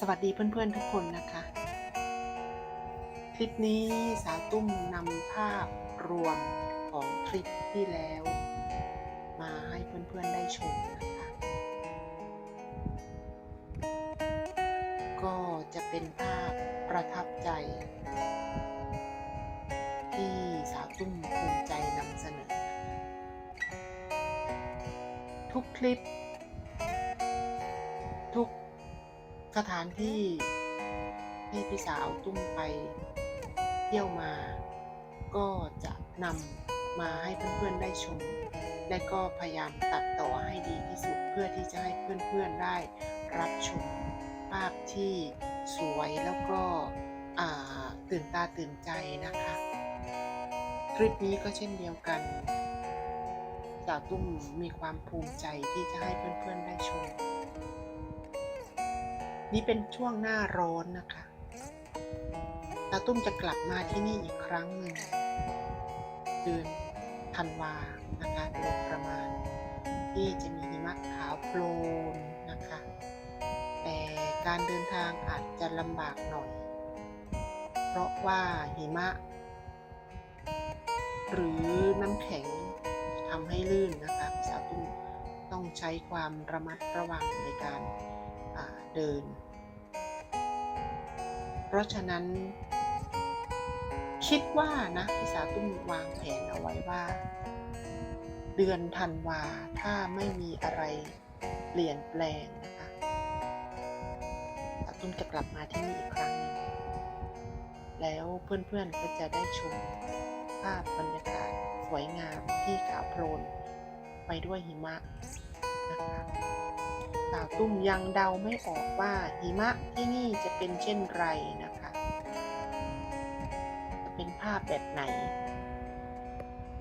สวัสดีเพื่อนๆทุกคนนะคะ คลิปนี้สาวตุ้มนำภาพรวมของคลิปที่แล้ว มาให้เพื่อนๆได้ชมนะคะ ก็จะเป็นภาพประทับใจ ที่สาวตุ้มภูมิใจนำเสนอ ทุกคลิป ทุก สถานที่ที่พี่สาวตุ้มไปเที่ยวมา ก็จะนำมาให้เพื่อนๆได้ชม และก็พยายามตัดต่อให้ดีที่สุดเพื่อที่จะให้เพื่อนๆได้รับชมภาพที่สวยแล้วก็ตื่นตาตื่นใจนะคะ คลิปนี้ก็เช่นเดียวกันสาวตุ้มมีความภูมิใจที่จะให้เพื่อนๆได้ชม นี่เป็นช่วงหน้าร้อนนะคะสาตุ้มจะกลับมาที่นี่อีกครั้งหนึ่งเดือนธันวานะคะโดยประมาณ ที่จะมีหิมะขาวโพลนนะคะ แต่การเดินทางอาจจะลำบากหน่อย เพราะว่าหิมะ หรือน้ำแข็งทำให้ลื่นนะคะสาวตุ้มต้องใช้ความระมัดระวังในการเดิน ราะฉะนั้น คิดว่านะพี่สาวตุ้มวางแผนเอาไว้ว่า เดือนธันวาถ้าไม่มีอะไรเปลี่ยนแปลงนะคะสาตุ้มจะกลับมาที่นี่อีกครั้งหนึ่งแล้วเพื่อนๆก็จะได้ชมภาพบรรยากาศสวยงามที่ขาวโพลนไปด้วยหิมะนะคะ สาวตุ้มยังเดาไม่ออกว่าหิมะที่นี่จะเป็นเช่นไรนะคะ จะเป็นภาพแบบไหน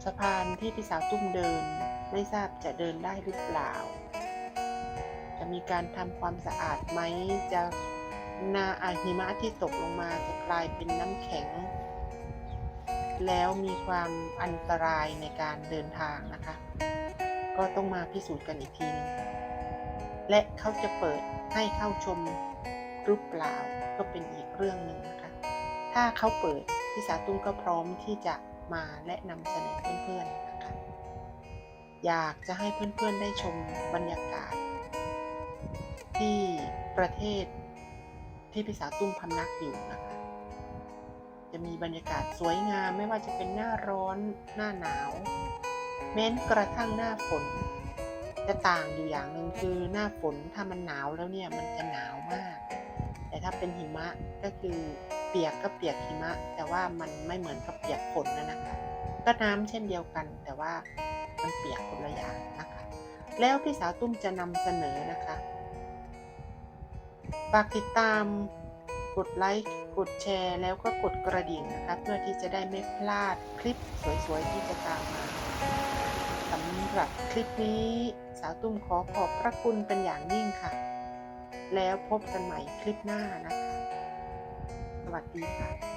สะพานที่พี่สาวตุ้มเดินไม่ทราบจะเดินได้หรือเปล่า จะมีการทำความสะอาดไหมจะนาอาหิมะที่ตกลงมาจะกลายเป็นน้ำแข็ง แล้วมีความอันตรายในการเดินทางนะคะ ก็ต้องมาพิสูจน์กันอีกทีนึง และเขาจะเปิดให้เข้าชมหรือเปล่าก็เป็นอีกเรื่องหนึ่งนะคะ ถ้าเขาเปิดพี่สาตุ้มก็พร้อมที่จะมาและนำเสนอเพื่อนๆนะคะ อยากจะให้เพื่อนๆได้ชมบรรยากาศ ที่ประเทศที่พี่สาตุ้มพำนักอยู่นะคะ จะมีบรรยากาศสวยงามไม่ว่าจะเป็นหน้าร้อนหน้าหนาว แม้นกระทั่งหน้าฝน จะต่างอยู่อย่างหนึ่งคือหน้าฝนถ้ามันหนาวแล้วเนี่ยมันจะหนาวมาก แต่ถ้าเป็นหิมะก็คือเปียกก็เปียกหิมะ แต่ว่ามันไม่เหมือนกับเปียกฝนนะนะคะ ก็น้ำเช่นเดียวกัน แต่ว่ามันเปียกคนละอย่างนะคะ แล้วพี่สาวตุ้มจะนำเสนอนะคะฝากติดตามกดไลค์กดแชร์ แล้วก็กดกระดิ่งนะคะ เพื่อที่จะได้ไม่พลาดคลิปสวยๆที่จะตามมาสำ หรับคลิปนี้สาวตุ้มขอขอบพระคุณเป็นอย่างยิ่งค่ะ แล้วพบกันใหม่คลิปหน้านะคะ สวัสดีค่ะ